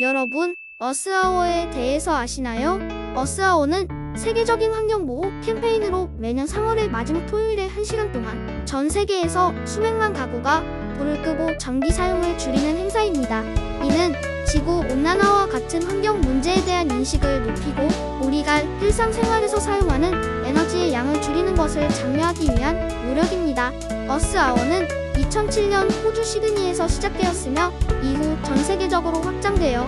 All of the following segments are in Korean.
여러분, 어스아워에 대해서 아시나요? 어스아워는 세계적인 환경 보호 캠페인으로 매년 3월의 마지막 토요일에 1시간 동안 전 세계에서 수백만 가구가 불을 끄고 전기 사용을 줄이는 행사입니다. 이는 지구 온난화와 같은 환경 문제에 대한 인식을 높이고 우리가 일상생활에서 사용하는 에너지의 양을 줄이는 것을 장려하기 위한 노력입니다. 어스아워는 2007년 호주 시드니에서 시작되었으며 이후 전 세계적으로 확장되어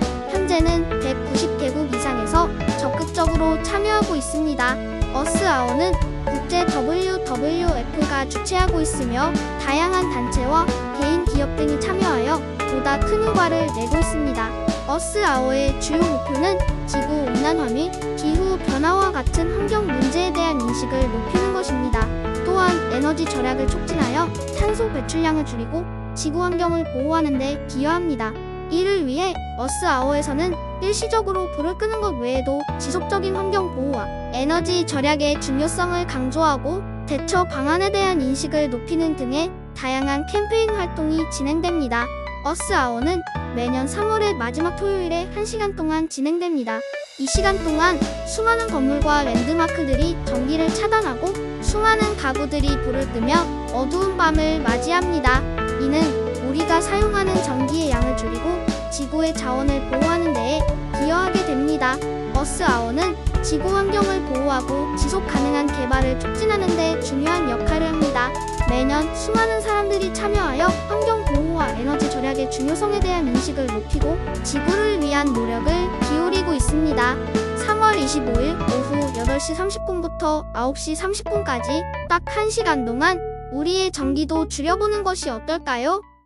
현재는 190개국 이상에서 적극적으로 참여하고 있습니다. 어스아워는 국제 WWF가 주최하고 있으며 다양한 단체와 개인 기업 등이 참여하여 보다 큰 효과를 내고 있습니다. 어스아워의 주요 목표는 지구 온난화 및 기후 변화와 같은 환경 문제에 대한 인식을 높이는 것입니다. 또한 에너지 절약을 촉진하여 탄소 배출량을 줄이고 지구 환경을 보호하는 데 기여합니다. 이를 위해 어스아워에서는 일시적으로 불을 끄는 것 외에도 지속적인 환경 보호와 에너지 절약의 중요성을 강조하고 대처 방안에 대한 인식을 높이는 등의 다양한 캠페인 활동이 진행됩니다. 어스아워는 매년 3월의 마지막 토요일에 1시간 동안 진행됩니다. 이 시간 동안 수많은 건물과 랜드마크들이 전기를 차단하고 수많은 가구들이 불을 끄며 어두운 밤을 맞이합니다. 이는 우리가 사용하는 전기의 양을 줄이고 지구의 자원을 보호하는 데에 기여하게 됩니다. 어스아워는 지구 환경을 보호하고 지속 가능한 개발을 촉진하는 데 중요한 역할을 합니다. 매년 수많은 사람들이 참여하여 환경 보호와 에너지 절약의 중요성에 대한 인식을 높이고 지구를 위한 노력을 기울이고 있습니다. 3월 25일 오후 8시 30분부터 9시 30분까지 딱 1시간 동안 우리의 전기도 줄여보는 것이 어떨까요?